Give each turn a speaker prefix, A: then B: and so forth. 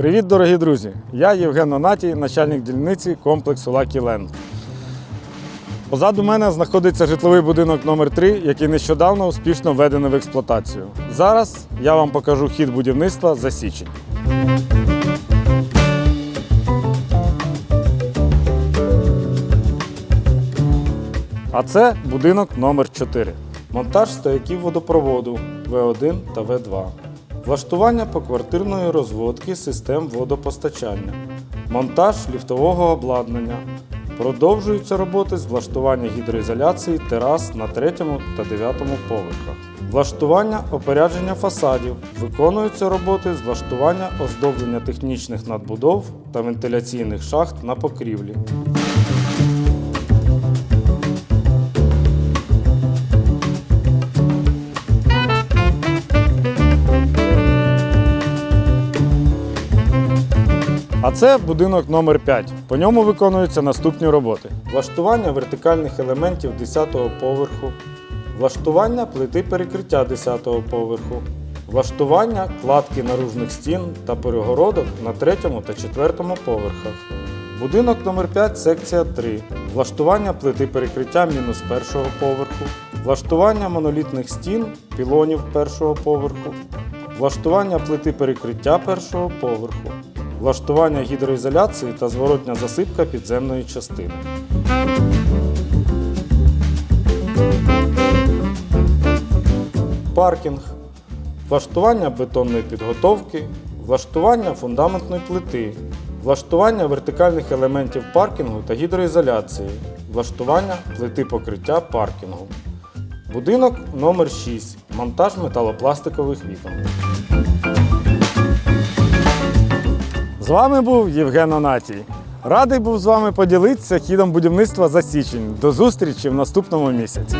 A: Привіт, дорогі друзі! Я Євген Онатій, начальник дільниці комплексу Lucky Land. Позаду мене знаходиться житловий будинок номер 3 який нещодавно успішно введений в експлуатацію. Зараз я вам покажу хід будівництва за січень. А це будинок номер 4 Монтаж стояків водопроводу В1 та В2. Влаштування поквартирної розводки систем водопостачання. Монтаж ліфтового обладнання. Продовжуються роботи з влаштування гідроізоляції терас на 3 та 9 поверхах. Влаштування опорядження фасадів. Виконуються роботи з влаштування оздоблення технічних надбудов та вентиляційних шахт на покрівлі. А це будинок номер 5 По ньому виконуються наступні роботи: влаштування вертикальних елементів 10-го поверху, влаштування плити перекриття 10-го поверху, влаштування кладки наружних стін та перегородок на 3 та 4 поверхах. Будинок номер 5 секція 3. Влаштування плити перекриття мінус першого поверху, влаштування монолітних стін, пілонів першого поверху, влаштування плити перекриття першого поверху, влаштування гідроізоляції та зворотня засипка підземної частини. Паркінг, влаштування бетонної підготовки, влаштування фундаментної плити, влаштування вертикальних елементів паркінгу та гідроізоляції, влаштування плити покриття паркінгу. Будинок номер 6 Монтаж металопластикових вікон. Вами був Євген Онатій. Радий був з вами поділитися хідом будівництва за січень. До зустрічі в наступному місяці.